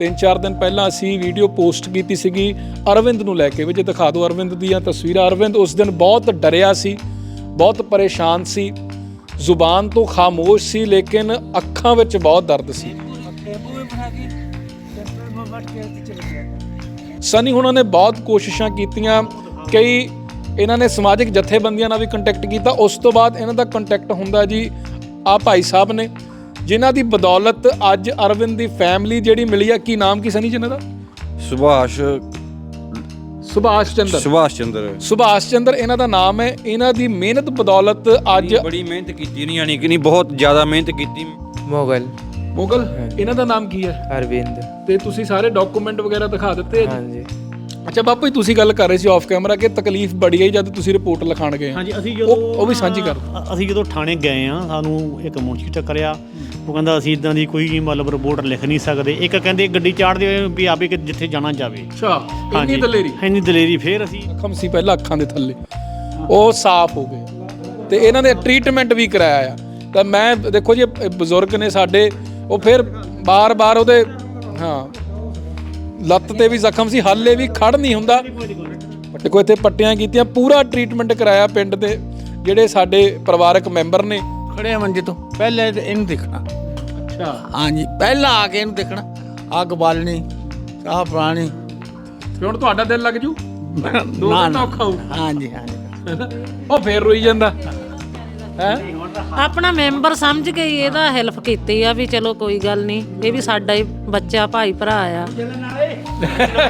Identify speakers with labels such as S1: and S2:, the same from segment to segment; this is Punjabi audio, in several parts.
S1: ਤਿੰਨ ਚਾਰ ਦਿਨ ਪਹਿਲਾਂ ਅਸੀਂ ਵੀਡੀਓ ਪੋਸਟ ਕੀਤੀ ਸੀਗੀ ਅਰਵਿੰਦ ਨੂੰ ਲੈ ਕੇ, ਵੀ ਜੇ ਦਿਖਾ ਦਿਓ ਅਰਵਿੰਦ ਦੀਆਂ ਤਸਵੀਰਾਂ। ਅਰਵਿੰਦ ਉਸ ਦਿਨ ਬਹੁਤ ਡਰਿਆ ਸੀ, ਬਹੁਤ ਪਰੇਸ਼ਾਨ ਸੀ, ਜ਼ੁਬਾਨ ਤੋਂ ਖਾਮੋਸ਼ ਸੀ, ਲੇਕਿਨ ਅੱਖਾਂ ਵਿੱਚ ਬਹੁਤ ਦਰਦ ਸੀ। ਸਨੀ ਹੁਣਾਂ ਨੇ ਬਹੁਤ ਕੋਸ਼ਿਸ਼ਾਂ ਕੀਤੀਆਂ ਕਈ ਇਹਨਾਂ ਨੇ ਸਮਾਜਿਕ ਜਥੇਬੰਦੀਆਂ ਨਾਲ ਵੀ ਕੰਟੈਕਟ ਕੀਤਾ। ਉਸ ਤੋਂ ਬਾਅਦ ਇਹਨਾਂ ਦਾ ਕੰਟੈਕਟ ਹੁੰਦਾ ਜੀ ਆ ਭਾਈ ਸਾਹਿਬ ਨੇ। ਜਿਨ੍ਹਾਂ ਦੀ ਬਦੌਲਤ ਅੱਜ ਅਰਵਿੰਦ ਦੀ ਫੈਮਿਲੀ ਜਿਹੜੀ ਮਿਲੀ ਆ ਕੀ ਨਾਮ ਕੀ ਸਨੀ ਜਿਨ੍ਹਾਂ ਦਾ?
S2: ਸੁਭਾਸ਼
S1: ਸੁਭਾਸ਼ ਚੰਦਰ।
S2: ਸੁਭਾਸ਼ ਚੰਦਰ।
S1: ਸੁਭਾਸ਼ ਚੰਦਰ ਇਹਨਾਂ ਦਾ ਨਾਮ ਹੈ। ਇਹਨਾਂ ਦੀ ਮਿਹਨਤ ਬਦੌਲਤ ਅੱਜ
S2: ਬੜੀ ਮਿਹਨਤ ਕੀਤੀ ਨਹੀਂ ਯਾਨੀ ਕਿ ਨਹੀਂ ਬਹੁਤ ਜ਼ਿਆਦਾ ਮਿਹਨਤ ਕੀਤੀ।
S3: ਮੁਗਲ।
S1: ਮੁਗਲ? ਇਹਨਾਂ ਦਾ ਨਾਮ ਕੀ ਹੈ?
S3: ਅਰਵਿੰਦ।
S1: ਤੇ ਤੁਸੀਂ ਸਾਰੇ ਡਾਕੂਮੈਂਟ ਵਗੈਰਾ ਦਿਖਾ ਦਿੱਤੇ। ਜੀ?
S3: ਹਾਂਜੀ।
S1: ਅੱਛਾ ਬਾਪੂ ਜੀ ਤੁਸੀਂ ਗੱਲ ਕਰ ਰਹੇ ਸੀ ਆਫ ਕੈਮਰਾ ਕਿ ਤਕਲੀਫ ਬੜੀ ਹੈ ਜਦ ਤੁਸੀਂ ਰਿਪੋਰਟ ਲਿਖਾਣ ਗਏ।
S4: ਹਾਂਜੀ ਅਸੀਂ
S1: ਉਹ
S4: ਜਦੋਂ
S1: ਉਹ ਵੀ ਸਾਂਝੀ ਕਰ
S4: ਅ- ਅਸੀਂ ਜਦੋਂ ਥਾਣੇ ਗਏ ਆ ਸਾਨੂੰ ਇੱਕ ਮੁਨਸ਼ੀ ਟੱਕਰਿਆ ਉਹ ਕਹਿੰਦਾ ਅਸੀਂ ਇਦਾਂ ਦੀ ਕੋਈ ਮਤਲਬ ਰਿਪੋਰਟ ਲਿਖ ਨਹੀਂ ਸਕਦੇ। ਇੱਕ ਕਹਿੰਦੇ ਗੱਡੀ ਚਾੜਦੇ ਹੋਏ ਵੀ ਆਵੇ ਕਿ ਜਿੱਥੇ ਜਾਣਾ ਜਾਵੇ।
S1: ਅੱਛਾ ਇੰਨੀ ਦਲੇਰੀ?
S4: ਇੰਨੀ ਦਲੇਰੀ ਫੇਰ ਅਸੀਂ
S1: ਜ਼ਖਮ ਸੀ ਪਹਿਲਾਂ ਅੱਖਾਂ ਦੇ ਥੱਲੇ। ਉਹ ਸਾਫ਼ ਹੋ ਗਏ। ਤੇ ਇਹਨਾਂ ਨੇ ਟ੍ਰੀਟਮੈਂਟ ਵੀ ਕਰਾਇਆ ਆ। ਤਾਂ ਮੈਂ ਦੇਖੋ ਜੀ ਇਹ ਬਜ਼ੁਰਗ ਨੇ ਸਾਡੇ ਉਹ ਫਿਰ ਬਾਰ-ਬਾਰ ਉਹਦੇ ਹਾਂ। ਲੱਤ ਤੇ ਵੀ ਜ਼ਖਮ ਸੀ ਹਾਲੇ ਵੀ ਖੜ ਨਹੀਂ ਹੁੰਦਾ। ਦੇਖੋ ਇੱਥੇ ਪੱਟੀਆਂ ਕੀਤੀਆਂ ਪੂਰਾ ਟ੍ਰੀਟਮੈਂਟ ਕਰਾਇਆ ਪਿੰਡ ਦੇ ਜਿਹੜੇ ਸਾਡੇ ਪਰਿਵਾਰਕ ਮੈਂਬਰ ਨੇ।
S5: ਖੜੇ ਆ ਮੰਜੇ ਤੋਂ ਪਹਿਲੇ ਤੇ ਇਹਨੂੰ ਦੇਖਣਾ।
S1: ਅੱਛਾ।
S5: ਹਾਂਜੀ ਪਹਿਲਾਂ ਆ ਕੇ ਇਹਨੂੰ ਦੇਖਣਾ। ਅੱਗ ਬਾਲਣੀ ਪਾਣੀ
S1: ਤੇ ਹੁਣ ਤੁਹਾਡਾ ਦਿਲ ਲੱਗ ਜੂ? ਦੋ
S5: ਨਾ
S1: ਦਿਨ
S5: ਨਾ।
S1: ਔਖਾ ਹੋਊ।
S5: ਹਾਂਜੀ ਹਾਂਜੀ।
S1: ਉਹ ਫੇਰ ਰੋਈ ਜਾਂਦਾ। ਹੈ?
S6: ਆਪਣਾ ਮੈਂਬਰ ਸਮਝ ਕੇ ਹੀ ਇਹਦਾ ਹੈਲਪ ਕੀਤੀ ਆ ਵੀ ਚਲੋ ਕੋਈ ਗੱਲ ਨਹੀਂ ਇਹ ਵੀ ਸਾਡਾ ਹੀ ਬੱਚਾ ਭਾਈ ਭਰਾ ਆ।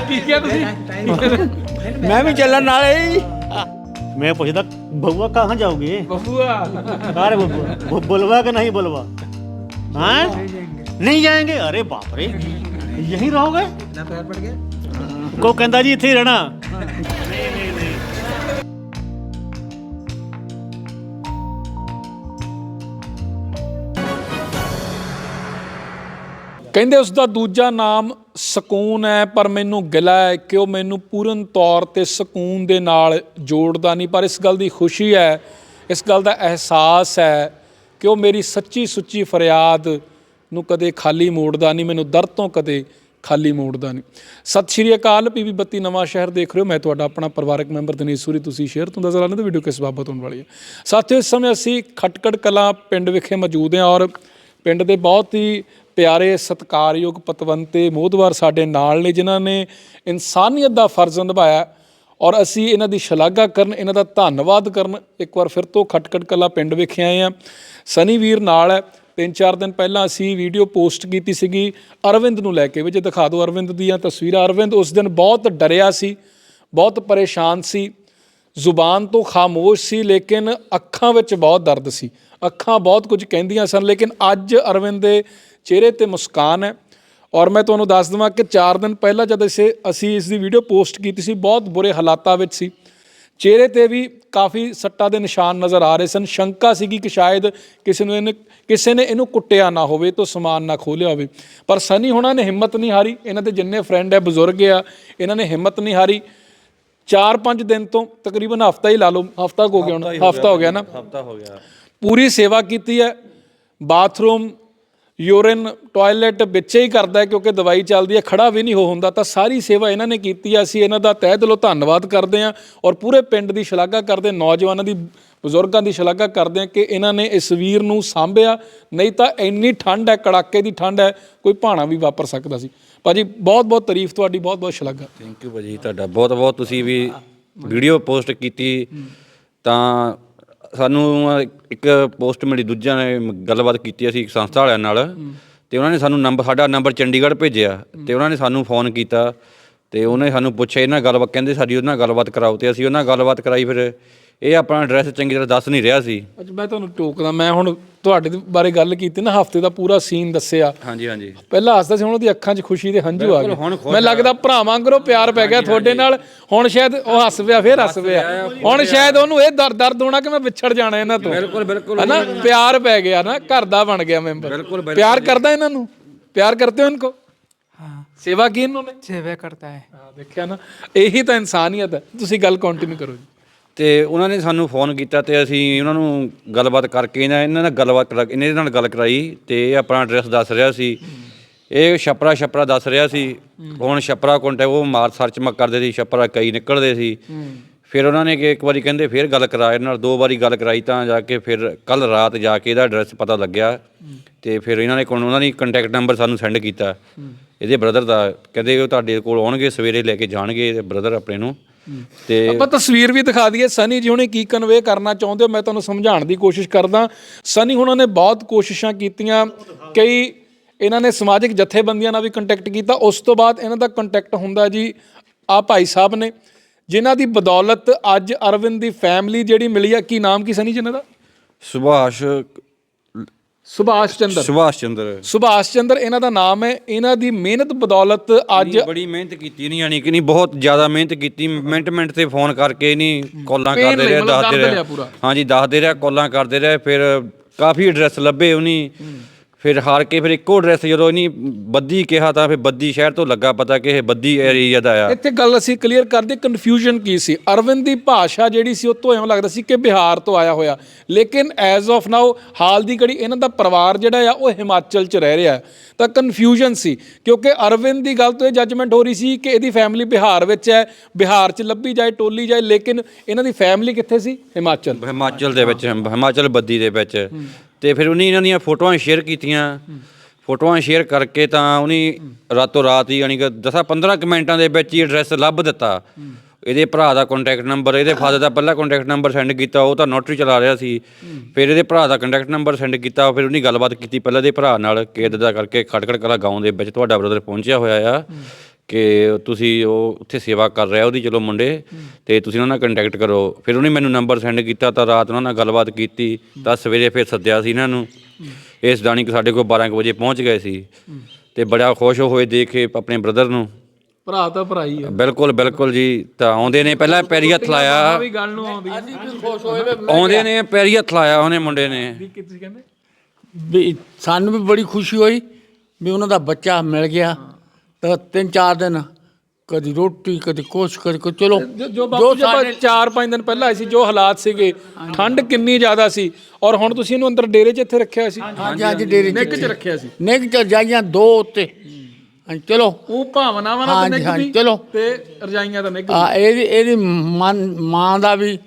S1: ਕੀ ਕਿਹਾ ਤੁਸੀਂ
S5: ਮੈਂ ਵੀ ਚੱਲਣ ਨਾਲੇ ਹੀ
S4: ਮੈਂ ਪੁੱਛਦਾ ਬਹੂਆ ਕਹਾਂ ਜਾਓਗੇ
S1: ਬਫੂਆ
S4: अरे वो बुलवा कि नहीं बुलवा हाँ नहीं जाएंगे अरे बाप रे यहीं रहोगे को कहता जी इतने ही रहना
S1: ਕਹਿੰਦੇ ਉਸ ਦਾ ਦੂਜਾ ਨਾਮ ਸਕੂਨ ਹੈ, ਪਰ ਮੈਨੂੰ ਗਿਲਾ ਹੈ ਕਿ ਉਹ ਮੈਨੂੰ ਪੂਰਨ ਤੌਰ ਤੇ ਸਕੂਨ ਦੇ ਨਾਲ ਜੋੜਦਾ ਨਹੀਂ। ਪਰ ਇਸ ਗੱਲ ਦੀ ਖੁਸ਼ੀ ਹੈ, ਇਸ ਗੱਲ ਦਾ ਅਹਿਸਾਸ ਹੈ ਕਿ ਉਹ ਮੇਰੀ ਸੱਚੀ ਸੁੱਚੀ ਫਰਿਆਦ ਨੂੰ ਕਦੇ ਖਾਲੀ ਮੋੜਦਾ ਨਹੀਂ, ਮੈਨੂੰ ਦਰ ਤੋਂ ਕਦੇ ਖਾਲੀ ਮੋੜਦਾ ਨਹੀਂ। ਸਤਿ ਸ਼੍ਰੀ ਅਕਾਲ, ਪੀਵੀ ਬੱਤੀ ਨਵਾਂ ਸ਼ਹਿਰ ਦੇਖ ਰਹੇ ਹੋ। ਮੈਂ ਤੁਹਾਡਾ ਆਪਣਾ ਪਰਿਵਾਰਕ ਮੈਂਬਰ ਦਿਨੇਸ਼ ਸੂਰੀ, ਤੁਸੀਂ ਸ਼ੇਅਰ ਤੋਂ ਨਜ਼ਰ ਆਉਂਦੇ ਵੀਡੀਓ ਕਿਸ ਬਾਬਤ ਹੋਣ ਵਾਲੀ ਹੈ। ਸਾਥੀਓ, ਇਸ ਸਮੇਂ ਅਸੀਂ ਖਟਕੜ ਕਲਾਂ ਪਿੰਡ ਵਿਖੇ ਮੌਜੂਦ ਹਾਂ ਔਰ ਪਿੰਡ ਦੇ ਬਹੁਤ ਹੀ ਪਿਆਰੇ ਸਤਿਕਾਰਯੋਗ ਪਤਵੰਤੇ, ਮੋਹਦਵਾਰ ਸਾਡੇ ਨਾਲ ਨੇ, ਜਿਨ੍ਹਾਂ ਨੇ ਇਨਸਾਨੀਅਤ ਦਾ ਫਰਜ਼ ਨਿਭਾਇਆ ਔਰ ਅਸੀਂ ਇਹਨਾਂ ਦੀ ਸ਼ਲਾਘਾ ਕਰਨ, ਇਹਨਾਂ ਦਾ ਧੰਨਵਾਦ ਕਰਨ, ਇੱਕ ਵਾਰ ਫਿਰ ਤੋਂ ਖਟਕੜ ਕਲਾ ਪਿੰਡ ਵਿਖੇ ਆਏ ਆ ਸਨੀ ਵੀਰ ਨਾਲ ਹੈ। ਤਿੰਨ ਚਾਰ ਦਿਨ ਪਹਿਲਾਂ ਅਸੀਂ ਵੀਡੀਓ ਪੋਸਟ ਕੀਤੀ ਸੀਗੀ, ਅਰਵਿੰਦ ਨੂੰ ਲੈ ਕੇ ਵੀ ਜੇ ਦਿਖਾ ਦਿਓ ਅਰਵਿੰਦ ਦੀਆਂ ਤਸਵੀਰਾਂ। ਅਰਵਿੰਦ ਉਸ ਦਿਨ ਬਹੁਤ ਡਰਿਆ ਸੀ, ਬਹੁਤ ਪਰੇਸ਼ਾਨ ਸੀ। ਜ਼ੁਬਾਨ ਤੋਂ ਖਾਮੋਸ਼ ਸੀ, ਲੇਕਿਨ ਅੱਖਾਂ ਵਿੱਚ ਬਹੁਤ ਦਰਦ ਸੀ। ਅੱਖਾਂ ਬਹੁਤ ਕੁਝ ਕਹਿੰਦੀਆਂ ਸਨ, ਲੇਕਿਨ ਅੱਜ ਅਰਵਿੰਦ ਦੇ ਚਿਹਰੇ ਤੇ ਮੁਸਕਾਨ ਹੈ। ਔਰ ਮੈਂ ਤੁਹਾਨੂੰ ਦੱਸ ਦਵਾਂ ਕਿ 4 ਦਿਨ ਪਹਿਲਾਂ ਜਦ ਇਸੇ, ਅਸੀਂ ਇਸ ਦੀ ਵੀਡੀਓ ਪੋਸਟ ਕੀਤੀ ਸੀ, ਬਹੁਤ ਬੁਰੇ ਹਾਲਾਤਾਂ ਵਿੱਚ ਸੀ। ਚਿਹਰੇ ਤੇ ਵੀ ਕਾਫੀ ਸੱਟਾਂ ਦੇ ਨਿਸ਼ਾਨ ਨਜ਼ਰ ਆ ਰਹੇ ਸਨ। ਸ਼ੰਕਾ ਸੀਗੀ ਕਿ ਸ਼ਾਇਦ ਕਿਸੇ ਨੂੰ ਇਹਨੇ, ਕਿਸੇ ਨੇ ਇਹਨੂੰ ਕੁੱਟਿਆ ਨਾ ਹੋਵੇ ਤੋਂ ਸਮਾਨ ਨਾ ਖੋਲਿਆ ਹੋਵੇ। ਪਰ ਸਨੀ ਹੁਣਾਂ ਨੇ ਹਿੰਮਤ ਨਹੀਂ ਹਾਰੀ। ਇਹਨਾਂ ਦੇ ਜਿੰਨੇ ਫਰੈਂਡ ਹੈ, ਬਜ਼ੁਰਗ ਆ, ਇਹਨਾਂ ਨੇ ਹਿੰਮਤ ਨਹੀਂ ਹਾਰੀ। 4-5 ਦਿਨ ਤੋਂ ਤਕਰੀਬਨ ਹਫਤਾ ਹੀ ਲਾ ਲਓ ਹਫਤਾ ਹੋ ਗਿਆ ਹੁਣ ਹਫਤਾ ਹੋ ਗਿਆ ਨਾ।
S2: ਹਫਤਾ ਹੋ ਗਿਆ।
S1: ਪੂਰੀ ਸੇਵਾ ਕੀਤੀ ਹੈ ਬਾਥਰੂਮ ਯੂਰਿਨ ਟਾਇਲਟ ਵਿੱਚੇ ਹੀ ਕਰਦਾ ਕਿਉਂਕਿ ਦਵਾਈ ਚੱਲਦੀ ਹੈ ਖੜਾ ਵੀ ਨਹੀਂ ਹੋ ਹੁੰਦਾ ਤਾਂ ਸਾਰੀ ਸੇਵਾ ਇਹਨਾਂ ਨੇ ਕੀਤੀ ਹੈ। ਅਸੀਂ ਇਹਨਾਂ ਦਾ ਤਹਿ ਦਿਲੋਂ ਧੰਨਵਾਦ ਕਰਦੇ ਹਾਂ ਔਰ ਪੂਰੇ ਪਿੰਡ ਦੀ ਸ਼ਲਾਘਾ ਕਰਦੇ ਨੌਜਵਾਨਾਂ ਦੀ ਬਜ਼ੁਰਗਾਂ ਦੀ ਸ਼ਲਾਘਾ ਕਰਦੇ ਹਾਂ ਕਿ ਇਹਨਾਂ ਨੇ ਇਸ ਵੀਰ ਨੂੰ ਸਾਂਭਿਆ ਨਹੀਂ ਤਾਂ ਇੰਨੀ ਠੰਡ ਹੈ ਕੜਾਕੇ ਦੀ ਠੰਡ ਹੈ ਕੋਈ ਭਾਣਾ ਵੀ ਵਾਪਰ ਸਕਦਾ ਸੀ। ਭਾਜੀ, ਬਹੁਤ ਬਹੁਤ ਤਾਰੀਫ, ਤੁਹਾਡੀ ਬਹੁਤ ਬਹੁਤ ਸ਼ਲਾਘਾ।
S2: ਥੈਂਕ ਯੂ ਭਾਜੀ ਤੁਹਾਡਾ। ਬਹੁਤ ਬਹੁਤ ਤੁਸੀਂ ਵੀ ਵੀਡੀਓ ਪੋਸਟ ਕੀਤੀ। ਤਾਂ ਸਾਨੂੰ ਇੱਕ ਪੋਸਟ ਮਿਲੀ, ਦੂਜਿਆਂ ਨੇ ਗੱਲਬਾਤ ਕੀਤੀ ਅਸੀਂ ਇੱਕ ਸੰਸਥਾ ਵਾਲਿਆਂ ਨਾਲ। ਤੇ ਉਹਨਾਂ ਨੇ ਸਾਨੂੰ ਨੰਬਰ ਸਾਡਾ ਨੰਬਰ ਚੰਡੀਗੜ੍ਹ ਭੇਜਿਆ। ਤੇ ਉਹਨਾਂ ਨੇ ਸਾਨੂੰ ਫੋਨ ਕੀਤਾ। ਤੇ ਉਹਨੇ ਸਾਨੂੰ ਪੁੱਛਿਆ, ਇਹਨਾਂ ਗੱਲਬਾਤ, ਕਹਿੰਦੇ ਸਾਡੀ ਉਹਨਾਂ ਨਾਲ ਗੱਲਬਾਤ ਕਰਾਓ। ਤੇ ਅਸੀਂ ਉਹਨਾਂ ਨਾਲ ਗੱਲਬਾਤ ਕਰਾਈ ਫਿਰ। ਇਹ ਆਪਣਾ ਐਡਰੈਸ ਚੰਗੀ ਤਰ੍ਹਾਂ ਦੱਸ ਨਹੀਂ ਰਿਹਾ ਸੀ।
S1: ਅੱਜ ਮੈਂ ਤੁਹਾਨੂੰ ਟੋਕਦਾ ਮੈਂ ਹੁਣ ਤੁਹਾਡੇ ਬਾਰੇ ਗੱਲ ਕੀਤੀ ਨਾ ਹਫ਼ਤੇ ਦਾ ਪੂਰਾ ਸੀਨ ਦੱਸਿਆ।
S2: ਹਾਂਜੀ ਹਾਂਜੀ।
S1: ਪਹਿਲਾਂ ਹੱਸਦਾ ਸੀ ਹੁਣ ਉਹਦੀ ਅੱਖਾਂ 'ਚ ਖੁਸ਼ੀ ਦੇ ਹੰਝੂ ਆ ਗਏ। ਮੈਂ ਲੱਗਦਾ ਭਰਾਵਾਂ ਕਰੋ ਪਿਆਰ ਪੈ ਗਿਆ ਤੁਹਾਡੇ ਨਾਲ। ਹੁਣ ਸ਼ਾਇਦ ਉਹ ਹੱਸ ਪਿਆ ਫੇਰ ਹੱਸ ਪਿਆ। ਹੁਣ ਸ਼ਾਇਦ ਉਹਨੂੰ ਇਹ ਦਰਦ ਦਰਦ ਹੋਣਾ ਕਿ ਮੈਂ ਵਿਛੜ ਜਾਣਾ ਇਹਨਾਂ ਤੋਂ।
S2: ਬਿਲਕੁਲ ਬਿਲਕੁਲ।
S1: ਹਨਾ? ਪਿਆਰ ਪੈ ਗਿਆ ਨਾ ਘਰ ਦਾ ਬਣ ਗਿਆ ਮੈਂਬਰ ਪਿਆਰ ਕਰਦਾ ਇਹਨਾਂ ਨੂੰ? ਪਿਆਰ ਕਰਦੇ ਹੋ ਇਨਕੋ? सेवा की इन्होंने
S3: सेवा करता है
S1: हाँ देखा ना यही तो इंसानियत है तुम गल कंटिन्यू करो जी
S2: ਤੇ ਉਹਨਾਂ ਨੇ ਸਾਨੂੰ ਫੋਨ ਕੀਤਾ ਤੇ ਅਸੀਂ ਉਹਨਾਂ ਨੂੰ ਗੱਲਬਾਤ ਕਰਕੇ ਇਹਨਾਂ ਇਹਨਾਂ ਨਾਲ ਗੱਲਬਾਤ ਕਰਾ ਇਹਨਾਂ ਨਾਲ ਗੱਲ ਕਰਾਈ ਤੇ ਇਹ ਆਪਣਾ ਐਡਰੈਸ ਦੱਸ ਰਿਹਾ ਸੀ। ਇਹ ਛਪਰਾ ਛਪਰਾ ਦੱਸ ਰਿਹਾ ਸੀ। ਹੁਣ ਛਪਰਾ ਕੰਟੈਕਟ ਉਹ ਮਾਰ ਸਰਚ ਮ ਕਰਦੇ ਸੀ, ਛਪਰਾ ਕਈ ਨਿਕਲਦੇ ਸੀ। ਫਿਰ ਉਹਨਾਂ ਨੇ ਕਿ ਇੱਕ ਵਾਰੀ ਕਹਿੰਦੇ ਫਿਰ ਗੱਲ ਕਰਾ, ਇਹਨਾਂ ਨਾਲ ਦੋ ਵਾਰੀ ਗੱਲ ਕਰਾਈ ਤਾਂ ਜਾ ਕੇ ਫਿਰ ਕੱਲ ਰਾਤ ਜਾ ਕੇ ਇਹਦਾ ਐਡਰੈਸ ਪਤਾ ਲੱਗਿਆ ਤੇ ਫਿਰ ਇਹਨਾਂ ਨੇ ਕੋਲ ਉਹਨਾਂ ਨੇ ਕੰਟੈਕਟ ਨੰਬਰ ਸਾਨੂੰ ਸੈਂਡ ਕੀਤਾ। ਇਹਦੇ ਬ੍ਰਦਰ ਦਾ ਕਹਿੰਦੇ ਉਹ ਤੁਹਾਡੇ ਕੋਲ ਆਉਣਗੇ, ਸਵੇਰੇ ਲੈ ਕੇ ਜਾਣਗੇ ਇਹਦੇ ਬ੍ਰਦਰ ਆਪਣੇ ਨੂੰ। ਤੇ
S1: ਆਪਾਂ ਤਸਵੀਰ ਵੀ ਦਿਖਾ ਦਈਏ ਸਨੀ ਜੀ ਹੁਣੇ ਕੀ ਕਨਵੇ ਕਰਨਾ ਚਾਹੁੰਦੇ ਹੋ? ਮੈਂ ਤੁਹਾਨੂੰ ਸਮਝਾਉਣ ਦੀ ਕੋਸ਼ਿਸ਼ ਕਰਦਾ। ਸਨੀ ਹੁਣਾਂ ਨੇ ਬਹੁਤ ਕੋਸ਼ਿਸ਼ਾਂ ਕੀਤੀਆਂ। ਕਈ ਇਹਨਾਂ ਨੇ ਸਮਾਜਿਕ ਜਥੇਬੰਦੀਆਂ ਨਾਲ ਵੀ ਕੰਟੈਕਟ ਕੀਤਾ। ਉਸ ਤੋਂ ਬਾਅਦ ਇਹਨਾਂ ਦਾ ਕੰਟੈਕਟ ਹੁੰਦਾ ਜੀ ਆ ਭਾਈ ਸਾਹਿਬ ਨੇ ਜਿਨ੍ਹਾਂ ਦੀ ਬਦੌਲਤ ਅੱਜ ਅਰਵਿੰਦ ਦੀ ਫੈਮਿਲੀ ਜਿਹੜੀ ਮਿਲੀ ਆ ਕੀ ਨਾਮ ਕੀ ਸਨੀ ਜੀ ਇਹਨਾਂ ਦਾ?
S2: ਸੁਭਾਸ਼
S1: ਸੁਭਾਸ਼ ਚੰਦਰ।
S2: ਸੁਭਾਸ਼ ਚੰਦਰ।
S1: ਸੁਭਾਸ਼ ਚੰਦਰ ਇਹਨਾਂ ਦਾ ਨਾਮ ਹੈ ਇਹਨਾਂ ਦੀ ਮਿਹਨਤ ਬਦੌਲਤ ਅੱਜ
S2: ਨਹੀਂ, ਬੜੀ ਮਿਹਨਤ ਕੀਤੀ ਨਹੀਂ ਯਾਨੀ ਕਿ ਨਹੀਂ ਬਹੁਤ ਜ਼ਿਆਦਾ ਮਿਹਨਤ ਕੀਤੀ ਮਿੰਟ ਮਿੰਟ ਤੇ ਫੋਨ ਕਰਕੇ ਨਹੀਂ ਕਾਲਾਂ
S1: Pain
S2: ਕਰਦੇ
S1: ਲਈ,
S2: ਰਹੇ
S1: ਮਤਲਬ
S2: ਦੱਸਦੇ
S1: ਲਿਆ
S2: ਰਹੇ। ਹਾਂਜੀ ਦੱਸਦੇ ਰਹੇ ਕਾਲਾਂ ਕਰਦੇ ਰਹੇ ਫਿਰ ਕਾਫੀ ਐਡਰੈਸ ਲੱਭੇ ਉਹਨੀ। ਫਿਰ ਹਾਰ ਕੇ ਫਿਰ ਇੱਕੋ ਐਡਰੈਸ ਜਦੋਂ ਨਹੀਂ ਬੱਦੀ ਕਿਹਾ ਤਾਂ ਫਿਰ ਬੱਦੀ ਸ਼ਹਿਰ ਤੋਂ ਲੱਗਾ ਪਤਾ ਕਿ ਇਹ ਬੱਦੀ ਏਰੀਆ ਦਾ ਆ।
S1: ਇੱਥੇ ਗੱਲ ਅਸੀਂ ਕਲੀਅਰ ਕਰਦੇ ਕਨਫਿਊਜ਼ਨ ਕੀ ਸੀ? ਅਰਵਿੰਦ ਦੀ ਭਾਸ਼ਾ ਜਿਹੜੀ ਸੀ ਉਹ ਤੋਂ ਐਵੇਂ ਲੱਗਦਾ ਸੀ ਕਿ ਬਿਹਾਰ ਤੋਂ ਆਇਆ ਹੋਇਆ। ਲੇਕਿਨ ਐਜ਼ ਆਫ ਨਾਓ ਹਾਲ ਦੀ ਘੜੀ ਇਹਨਾਂ ਦਾ ਪਰਿਵਾਰ ਜਿਹੜਾ ਆ ਉਹ ਹਿਮਾਚਲ 'ਚ ਰਹਿ ਰਿਹਾ। ਤਾਂ ਕਨਫਿਊਜ਼ਨ ਸੀ ਕਿਉਂਕਿ ਅਰਵਿੰਦ ਦੀ ਗੱਲ ਤੋਂ ਇਹ ਜੱਜਮੈਂਟ ਹੋ ਰਹੀ ਸੀ ਕਿ ਇਹਦੀ ਫੈਮਿਲੀ ਬਿਹਾਰ ਵਿੱਚ ਹੈ। ਬਿਹਾਰ 'ਚ ਲੱਭੀ ਜਾਏ ਟੋਲੀ ਜਾਏ ਲੇਕਿਨ ਇਹਨਾਂ ਦੀ ਫੈਮਿਲੀ ਕਿੱਥੇ ਸੀ? ਹਿਮਾਚਲ।
S2: ਹਿਮਾਚਲ ਦੇ ਵਿੱਚ ਹਿਮਾਚਲ ਬੱਦੀ ਦੇ ਵਿੱਚ। ਤੇ ਫਿਰ ਉਹਨੇ ਇਹਨਾਂ ਦੀਆਂ ਫੋਟੋਆਂ ਸ਼ੇਅਰ ਕੀਤੀਆਂ। ਫੋਟੋਆਂ ਸ਼ੇਅਰ ਕਰਕੇ ਤਾਂ ਉਹਨੇ ਰਾਤੋਂ ਰਾਤ ਹੀ ਯਾਨੀ ਕਿ 10 15 ਕਮੈਂਟਾਂ ਦੇ ਵਿੱਚ ਹੀ ਐਡਰੈਸ ਲੱਭ ਦਿੱਤਾ। ਇਹਦੇ ਭਰਾ ਦਾ ਕੰਟੈਕਟ ਨੰਬਰ ਇਹਦੇ ਫਾਦਰ ਦਾ ਪਹਿਲਾ ਕੰਟੈਕਟ ਨੰਬਰ ਸੈਂਡ ਕੀਤਾ, ਉਹ ਤਾਂ ਨੋਟਰੀ ਚਲਾ ਰਿਹਾ ਸੀ। ਫਿਰ ਇਹਦੇ ਭਰਾ ਦਾ ਕੰਟੈਕਟ ਨੰਬਰ ਸੈਂਡ ਕੀਤਾ, ਫਿਰ ਉਹਨੇ ਗੱਲਬਾਤ ਕੀਤੀ ਪਹਿਲਾਂ ਇਹਦੇ ਭਰਾ ਨਾਲ, ਕਿ ਇੱਦਾਂ ਦਾ ਕਰਕੇ ਖਟਖੜ ਕਲਾ ਗਾਉਂ ਦੇ ਵਿੱਚ ਤੁਹਾਡਾ ਬ੍ਰਦਰ ਪਹੁੰਚਿਆ ਹੋਇਆ ਆ। ਕਿ ਤੁਸੀਂ ਉਹ ਉੱਥੇ ਸੇਵਾ ਕਰ ਰਿਹਾ ਉਹਦੀ ਚਲੋ ਮੁੰਡੇ ਤੇ ਤੁਸੀਂ ਉਹਨਾਂ ਨਾਲ ਕੰਟੈਕਟ ਕਰੋ। ਫਿਰ ਉਹਨੇ ਮੈਨੂੰ ਨੰਬਰ ਸੈਂਡ ਕੀਤਾ ਤਾਂ ਰਾਤ ਉਹਨਾਂ ਨਾਲ ਗੱਲਬਾਤ ਕੀਤੀ ਤਾਂ ਸਵੇਰੇ ਫਿਰ ਸੱਦਿਆ ਸੀ ਇਹਨਾਂ ਨੂੰ। ਇਸ ਦਾਣੀ ਕਿ ਸਾਡੇ ਕੋਲ 12 ਕੁ ਵਜੇ ਪਹੁੰਚ ਗਏ ਸੀ। ਤੇ ਬੜਾ ਖੁਸ਼ ਹੋਏ ਦੇਖ ਕੇ ਆਪਣੇ ਬ੍ਰਦਰ ਨੂੰ।
S1: ਭਰਾ ਤਾਂ ਭਰਾ ਹੀ ਆ।
S2: ਬਿਲਕੁਲ ਬਿਲਕੁਲ ਜੀ ਤਾਂ ਆਉਂਦੇ ਨੇ ਪਹਿਲਾਂ ਪੈਰੀ ਹੱਥ ਲਾਇਆ।
S1: ਵੀ ਗੱਲ ਨੂੰ ਆਉਂਦੀ
S2: ਨੇ ਪੈਰੀ ਹੱਥ ਲਾਇਆ ਉਹਨੇ ਮੁੰਡੇ ਨੇ।
S1: ਕੀ ਤੁਸੀਂ ਕਹਿੰਦੇ?
S5: ਵੀ ਸਾਨੂੰ ਵੀ ਬੜੀ ਖੁਸ਼ੀ ਹੋਈ ਵੀ ਉਹਨਾਂ ਦਾ ਬੱਚਾ ਮਿਲ ਗਿਆ। ਤਾਂ ਤਿੰਨ ਚਾਰ ਦਿਨ ਕਦੀ ਰੋਟੀ ਕਦੀ ਕੁਛ ਕਦੀ ਕੁਛ। ਚਲੋ
S1: ਜੋ- ਜੋ ਬਾਪੂ ਜੀ ਆਪਾਂ 4-5 ਦਿਨ ਪਹਿਲਾਂ ਆਏ ਸੀ ਜੋ ਹਾਲਾਤ ਸੀਗੇ ਠੰਡ ਕਿੰਨੀ ਜ਼ਿਆਦਾ ਸੀ। ਔਰ ਹੁਣ ਤੁਸੀਂ ਇਹਨੂੰ ਅੰਦਰ ਡੇਰੇ 'ਚ ਇੱਥੇ ਰੱਖਿਆ ਹੋਇਆ ਸੀ?
S5: ਹਾਂਜੀ ਹਾਂਜੀ ਡੇਰੇ
S1: ਨਿੱਕ 'ਚ ਰੱਖਿਆ। ਸੀ।
S5: ਨਿੱਕ ਚ ਜਾਈਆਂ ਦੋ ਉੱਤੇ। ਹਾਂਜੀ ਚਲੋ।
S1: ਉਹ ਭਾਵਨਾਵਾਂ ਨਾਲ
S5: ਹਾਂਜੀ,
S1: ਨਿੱਕ
S5: ਹਾਂਜੀ,
S1: ਵੀ
S5: ਚਲੋ।
S1: ਤੇ ਰਜਾਈਆਂ ਦਾ ਨਿੱਕ
S5: ਆ ਇਹਦੀ ਇਹਦੀ ਮਨ ਮਾਂ ਦਾ ਵੀ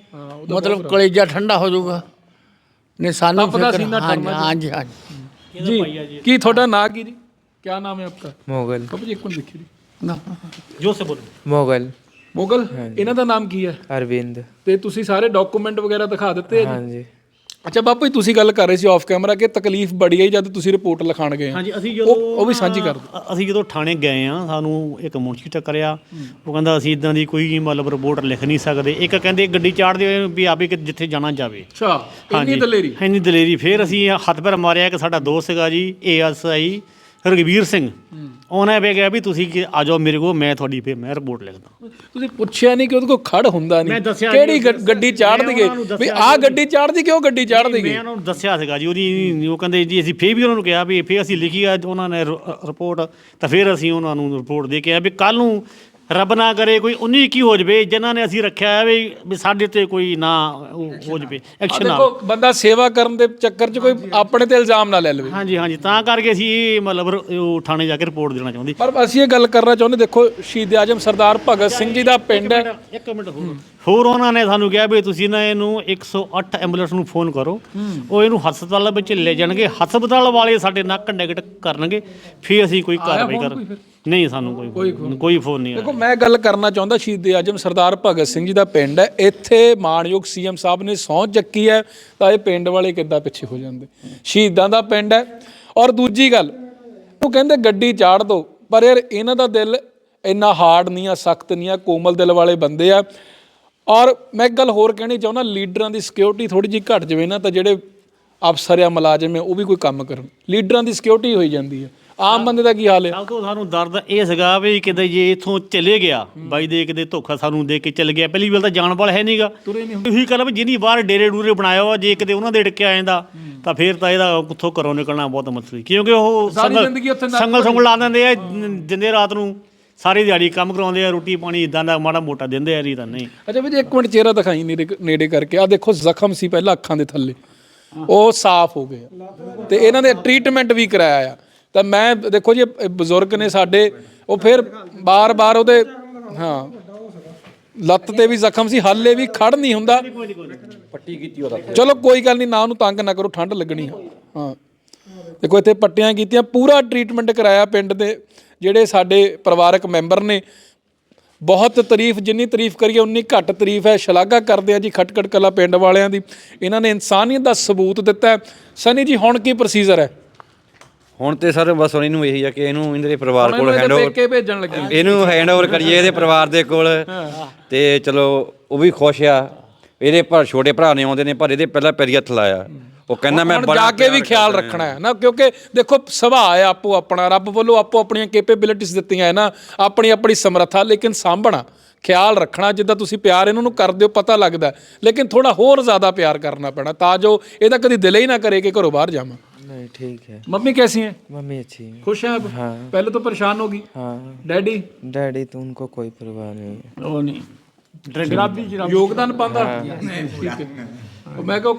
S5: ਮਤਲਬ ਕਲੇਜਾ ਠੰਡਾ ਹੋ ਜਾਊਗਾ। ਨੇ ਸਾਨੂੰ
S1: ਤਪਦਾ
S5: ਫਿਕਰ-
S1: ਸੀਨਾ
S5: ਹਾਂਜੀ ਹਾਂਜੀ ਹਾਂਜੀ।
S1: ਜੀ ਕੀ ਤੁਹਾਡਾ ਨਾਂ ਕੀ ਜੀ? ਕੀ ਨਾਮ ਹੈ ਆਪਕਾ
S3: मोगल
S1: ਬਾਪੂ ਜੀ ਇੱਕ ਮਿੰਟ ਦੇਖੀ ਜੀ
S5: ਨਾ
S4: जोर से बोलो
S3: मोगल
S1: ਮੁਗਲ ਇਹਨਾਂ ਦਾ ਨਾਮ ਕੀ ਹੈ
S3: अरविंद
S1: ਤੇ ਤੁਸੀਂ ਸਾਰੇ ਡਾਕੂਮੈਂਟ ਵਗੈਰਾ ਦਿਖਾ ਦਿੱਤੇ ਆ
S3: हाँ
S1: ਜੀ
S3: जी
S1: ਅੱਛਾ ਬਾਪੂ ਜੀ ਤੁਸੀਂ ਗੱਲ ਕਰ ਰਹੇ ਸੀ ਆਫ ਕੈਮਰਾ ਕਿ ਤਕਲੀਫ ਬੜੀ ਆਈ ਜਦ ਤੁਸੀਂ ਰਿਪੋਰਟ ਲਿਖਾਣ ਗਏ ਆ
S4: ਹਾਂਜੀ ਅਸੀਂ
S1: ਉਹ ਉਹ ਵੀ ਸਾਂਝੀ ਕਰ ਦਿਓ
S4: ਅ- ਅਸੀਂ ਜਦੋਂ ਥਾਣੇ ਗਏ ਆ ਸਾਨੂੰ ਇੱਕ ਮੁਨਸ਼ੀ ਟੱਕਰਿਆ ਉਹ ਕਹਿੰਦਾ ਅਸੀਂ ਇਦਾਂ ਦੀ ਕੋਈ ਮਤਲਬ ਰਿਪੋਰਟ ਲਿਖ ਨਹੀਂ ਸਕਦੇ ਇੱਕ ਕਹਿੰਦੇ ਗੱਡੀ ਚਾੜਦੇ ਵੀ ਆਪੇ ਕਿ ਜਿੱਥੇ ਜਾਣਾ ਜਾਵੇ
S1: ਅੱਛਾ ਇੰਨੀ ਦਲੇਰੀ
S4: ਇੰਨੀ ਦਲੇਰੀ ਫਿਰ ਅਸੀਂ ਹੱਥ ਪੈਰ ਮਾਰਿਆ ਕਿ ਸਾਡਾ ਦੋਸਤ ਸੀਗਾ ਜੀ ਏਐਸਆਈ ਰਗਵੀਰ ਸਿੰਘ ਉਹਨੇ ਵੀ ਕਿਹਾ ਵੀ ਤੁਸੀਂ ਕਿ ਆ ਜਾਓ ਮੇਰੇ ਕੋਲ ਮੈਂ ਤੁਹਾਡੀ ਫੇ ਮੈਂ ਰਿਪੋਰਟ ਲਿਖਦਾ
S1: ਤੁਸੀਂ ਪੁੱਛਿਆ ਨਹੀਂ ਕਿ ਉਹਦੇ ਕੋਲ ਖੜ ਹੁੰਦਾ ਨਹੀਂ। ਕਿਹੜੀ ਗੱਡੀ ਚਾੜ
S4: ਮੈਂ
S1: ਦਈਏ
S4: ਉਹਨਾਂ ਨੂੰ
S1: ਵੀ
S4: ਜੀ।
S1: ਗੱਡੀ ਚਾੜਦੀ ਕਿਉਂ ਗੱਡੀ ਚਾੜ
S4: ਮੈਂ ਉਹਨਾਂ ਨੂੰ ਦੱਸਿਆ ਸੀਗਾ ਜੀ ਉਹਦੀ ਉਹ ਕਹਿੰਦੇ ਜੀ ਅਸੀਂ ਫੇਰ ਵੀ ਉਹਨਾਂ ਨੂੰ ਕਿਹਾ ਵੀ ਫੇਰ ਅਸੀਂ ਲਿਖੀ ਆ ਉਹਨਾਂ ਨੇ ਰਿਪੋਰਟ ਤਾਂ ਫਿਰ ਅਸੀਂ ਉਹਨਾਂ ਨੂੰ ਰਿਪੋਰਟ ਦੇ ਕੇ ਆ ਵੀ ਕੱਲ ਨੂੰ ਰੱਬ ਨਾ ਕਰੇ ਕੋਈ 19 ਕੀ ਹੋ ਜਵੇ ਜਿਨ੍ਹਾਂ ਨੇ ਅਸੀਂ ਰੱਖਿਆ ਹੈ ਵੀ ਵੀ ਸਾਡੇ ਤੇ ਕੋਈ ਨਾ ਉਹ ਹੋ ਜਵੇ ਐਕਸ਼ਨ ਨਾ
S1: ਦੇਖੋ ਬੰਦਾ ਸੇਵਾ ਕਰਨ ਦੇ ਚੱਕਰ 'ਚ ਕੋਈ ਆਪਣੇ ਤੇ ਇਲਜ਼ਾਮ ਨਾ ਲੈ ਲਵੇ।
S4: ਹਾਂਜੀ ਹਾਂਜੀ ਤਾਂ ਕਰਕੇ ਅਸੀਂ ਇਹ ਮਤਲਬ ਰ- ਉਹ ਥਾਣੇ ਜਾ ਕੇ ਰਿਪੋਰਟ ਦੇਣਾ ਚਾਹੁੰਦੇ।
S1: ਪਰ ਅਸੀਂ ਇਹ ਗੱਲ ਕਰਨਾ ਚਾਹੁੰਦੇ ਦੇਖੋ ਸ਼ਹੀਦ ਆਜਮ ਸਰਦਾਰ ਭਗਤ ਸਿੰਘ ਜੀ ਦਾ ਪਿੰਡ ਹੈ।
S4: ਇੱਕ ਮਿੰਟ ਹੋਰ। ਹੋਰ ਉਹਨਾਂ ਨੇ ਸਾਨੂੰ ਕਿਹਾ ਵੀ ਤੁਸੀਂ ਨਾ ਇਹਨੂੰ 108 ਐਂਬੂਲੈਂਸ ਨੂੰ ਫੋਨ ਕਰੋ। ਉਹ ਇਹਨੂੰ ਹਸਪਤਾਲ ਵਿੱਚ ਲੈ ਜਾਣਗੇ। ਹਸਪਤਾਲ ਵਾਲੇ ਸਾਡੇ ਨਾਲ ਕੰਟੈਕਟ ਕਰਨਗੇ। ਫਿਰ ਅਸੀਂ ਕੋਈ ਕਾਰਵਾਈ ਕਰ ਨਹੀਂ ਸਾਨੂੰ ਕੋਈ ਕੋਈ ਫੋਨ ਨਹੀਂ
S1: ਦੇਖੋ ਮੈਂ ਗੱਲ ਕਰਨਾ ਚਾਹੁੰਦਾ ਸ਼ਹੀਦ ਆਜਮ ਸਰਦਾਰ ਭਗਤ ਸਿੰਘ ਜੀ ਦਾ ਪਿੰਡ ਹੈ। ਇੱਥੇ ਮਾਣਯੋਗ ਸੀਐਮ ਸਾਹਿਬ ਨੇ ਸਹੁੰ ਚੱਕੀ ਹੈ ਤਾਂ ਇਹ ਪਿੰਡ ਵਾਲੇ ਕਿੱਦਾਂ ਪਿੱਛੇ ਹੋ ਜਾਂਦੇ? ਸ਼ਹੀਦਾਂ ਦਾ ਪਿੰਡ ਹੈ। ਔਰ ਦੂਜੀ ਗੱਲ ਉਹ ਕਹਿੰਦੇ ਗੱਡੀ ਚਾੜ ਦੋ। ਪਰ ਯਾਰ ਇਹਨਾਂ ਦਾ ਦਿਲ ਇੰਨਾ ਹਾਰਡ ਨਹੀਂ ਆ ਸਖਤ ਨਹੀਂ ਆ। ਕੋਮਲ ਦਿਲ ਵਾਲੇ ਬੰਦੇ ਆ। ਔਰ ਮੈਂ ਇੱਕ ਗੱਲ ਹੋਰ ਕਹਿਣੀ ਚਾਹੁੰਦਾ ਲੀਡਰਾਂ ਦੀ ਸਿਕਿਉਰਿਟੀ ਥੋੜੀ ਜਿਹੀ ਘਟ ਜਾਵੇ ਨਾ ਤਾਂ ਜਿਹੜੇ ਅਫਸਰ ਆ ਮੁਲਾਜ਼ਮ ਆ ਉਹ ਵੀ ਕੋਈ ਕੰਮ ਕਰਨ। ਲੀਡਰਾਂ ਦੀ ਸਿਕਿਉਰਿਟੀ ਹੋਈ ਜਾਂਦੀ ਹੈ ਆਮ ਬੰਦੇ ਦਾ ਕੀ ਹਾਲ ਹੈ
S4: ਸਭ ਤੋਂ ਸਾਨੂੰ ਦਰਦ ਇਹ ਸੀਗਾ ਵੀ ਕਿਤੇ ਜੇ ਇਥੋਂ ਚਲੇ ਗਿਆ ਬਾਈ ਦੇ ਕਿਤੇ ਧੋਖਾ ਸਾਨੂੰ ਦੇ ਕੇ ਚਲ ਗਿਆ ਪਹਿਲੀ ਵਾਰ ਤਾਂ ਜਾਣ ਵਾਲਾ ਹੈ ਨਹੀਂਗਾ ਉਹੀ ਗੱਲ ਵੀ ਜਿਹਨੀ ਬਾਹਰ ਡੇਰੇ ਡੂਰੇ ਬਣਾਇਆ ਵਾ ਜੇ ਕਿਤੇ ਉਹਨਾਂ ਦੇ ਡਿੱਕਿਆ ਜਾਂਦਾ ਤਾਂ ਫਿਰ ਤਾਂ ਇਹਦਾ ਕਿੱਥੋਂ ਘਰੋਂ ਨਿਕਲਣਾ ਬਹੁਤ ਮੁਸ਼ਕਿਲ ਕਿਉਂਕਿ ਉਹ ਸੰਗਲ-
S1: ਜ਼ਿੰਦਗੀ ਉੱਥੇ ਨਰਕ
S4: ਸੰਗਲ ਸੰਗਲ ਲਾ ਦਿੰਦੇ ਆ ਜਿੰਦੇ ਰਾਤ ਨੂੰ। ਸਾਰੀ ਦਿਹਾੜੀ ਕੰਮ ਕਰਾਉਂਦੇ ਆ ਰੋਟੀ ਪਾਣੀ ਇਦਾਂ ਦਾ ਮਾੜਾ ਮੋਟਾ ਦਿੰਦੇ ਆ ਨਹੀਂ ਤਾਂ ਨਹੀਂ।
S1: ਅੱਛਾ ਵੀ ਜੀ ਇੱਕ ਮਿੰਟ ਚਿਹਰਾ ਦਿਖਾਈ ਨੇੜੇ ਨੇੜੇ ਕਰਕੇ ਆ ਦੇਖੋ ਜ਼ਖਮ ਸੀ ਪਹਿਲਾਂ ਅੱਖਾਂ ਦੇ ਥੱਲੇ। ਉਹ ਸਾਫ਼ ਹੋ ਗਏ ਆ। ਤੇ ਇਹਨਾਂ ਦੇ ਟ੍ਰੀਟਮੈਂਟ ਵੀ ਕਰਾਇਆ ਆ। ਤਾਂ ਮੈਂ ਦੇਖੋ ਜੀ ਇਹ ਬਜ਼ੁਰਗ ਨੇ ਸਾਡੇ ਉਹ ਫਿਰ ਬਾਰ-ਬਾਰ ਉਹਦੇ ਹਾਂ। ਲੱਤ ਤੇ ਵੀ ਜ਼ਖਮ ਸੀ ਹਾਲੇ ਵੀ ਖੜ ਨਹੀਂ ਹੁੰਦਾ।
S2: ਪੱਟੀ ਕੀਤੀ ਉਹਦਾ
S1: ਚਲੋ ਕੋਈ ਗੱਲ ਨਹੀਂ ਨਾ ਉਹਨੂੰ ਤੰਗ ਨਾ ਕਰੋ ਠੰਡ ਲੱਗਣੀ ਆ। ਹਾਂ। ਦੇਖੋ ਇੱਥੇ ਪੱਟੀਆਂ ਕੀਤੀਆਂ ਪੂਰਾ ਟ੍ਰੀਟਮੈਂਟ ਕਰਾਇਆ ਪਿੰਡ ਦੇ। ਜਿਹੜੇ ਸਾਡੇ ਪਰਿਵਾਰਕ ਮੈਂਬਰ ਨੇ ਬਹੁਤ ਤਾਰੀਫ ਜਿੰਨੀ ਤਾਰੀਫ ਕਰੀਏ ਉਨੀ ਘੱਟ ਤਾਰੀਫ ਹੈ। ਸ਼ਲਾਘਾ ਕਰਦੇ ਆ ਜੀ ਖਟਕੜ ਕਲਾ ਪਿੰਡ ਵਾਲਿਆਂ ਦੀ। ਇਹਨਾਂ ਨੇ ਇਨਸਾਨੀਅਤ ਦਾ ਸਬੂਤ ਦਿੱਤਾ। ਸਨੀ ਜੀ ਹੁਣ ਕੀ ਪ੍ਰੋਸੀਜਰ ਹੈ?
S2: ਹੁਣ ਤੇ ਸਰ ਬਸ ਹੁਣ ਇਹਨੂੰ ਇਹੀ ਆ ਕਿ ਇਹਨੂੰ ਇਹਦੇ ਪਰਿਵਾਰ ਕੋਲ
S1: ਇਹਨੂੰ
S2: ਹੈਂਡ
S1: ਇਹਦੇ
S2: ਓਵਰ
S1: ਪੇਕੇ ਭੇਜਣ ਲੱਗੇ।
S2: ਇਹਨੂੰ ਹੈਂਡ ਓਵਰ ਕਰੀਏ ਇਹਦੇ ਪਰਿਵਾਰ ਦੇ ਕੋਲ। ਤੇ ਚਲੋ ਉਹ ਵੀ ਖੁਸ਼ ਆ। ਇਹਦੇ ਪਰ ਛੋਟੇ ਭਰਾ ਨੇ ਆਉਂਦੇ ਨੇ ਪਰ ਇਹਦੇ ਪਹਿਲਾਂ ਪੈਰੀ ਹੱਥ ਲਾਇਆ। ਉਹ ਕਹਿੰਦਾ ਮੈਂ
S1: ਹੁਣ
S2: ਬੜਾ
S1: ਜਾ ਕੇ ਵੀ ਖਿਆਲ ਰੱਖਣਾ ਹੈ ਨਾ ਕਿਉਂਕਿ ਦੇਖੋ ਸੁਭਾਅ ਹੈ ਆਪੋ ਆਪਣਾ ਰੱਬ ਵੱਲੋਂ ਆਪੋ ਆਪਣੀਆਂ ਕੈਪੇਬਿਲਿਟੀਆਂ ਦਿੱਤੀਆਂ ਹੈ ਨਾ ਆਪਣੀ ਆਪਣੀ ਸਮਰੱਥਾ ਲੇਕਿਨ ਸਾਂਭਣਾ ਖਿਆਲ ਰੱਖਣਾ ਜਿੱਦਾਂ ਤੁਸੀਂ ਪਿਆਰ ਇਹਨਾਂ ਨੂੰ ਕਰਦੇ ਹੋ ਪਤਾ ਲੱਗਦਾ ਹੈ। ਲੇਕਿਨ ਥੋੜਾ ਹੋਰ ਜ਼ਿਆਦਾ ਪਿਆਰ ਕਰਨਾ ਪੈਣਾ ਤਾਂ ਜੋ ਇਹਦਾ ਕਦੀ ਦਿਲ ਹੀ ਨਾ ਕਰੇ ਕਿ ਘਰੋਂ ਬਾਹਰ ਜਾਵਾਂ
S3: नहीं ठीक है
S1: मम्मी कैसी हैं
S3: मम्मी अच्छी है
S1: खुश हैं अब पहले तो परेशान होगी
S3: हाँ
S1: डैडी
S3: डैडी तो उनको कोई परवाह नहीं है
S5: ਉਹ ਨਹੀਂ ਜਰਾਬੀ ਜਰਾਬੀ
S1: ਯੋਗਦਾਨ ਪਾਉਂਦਾ ਠੀਕ ਹੈ ਉਹ ਮੈਂ ਕਹੋ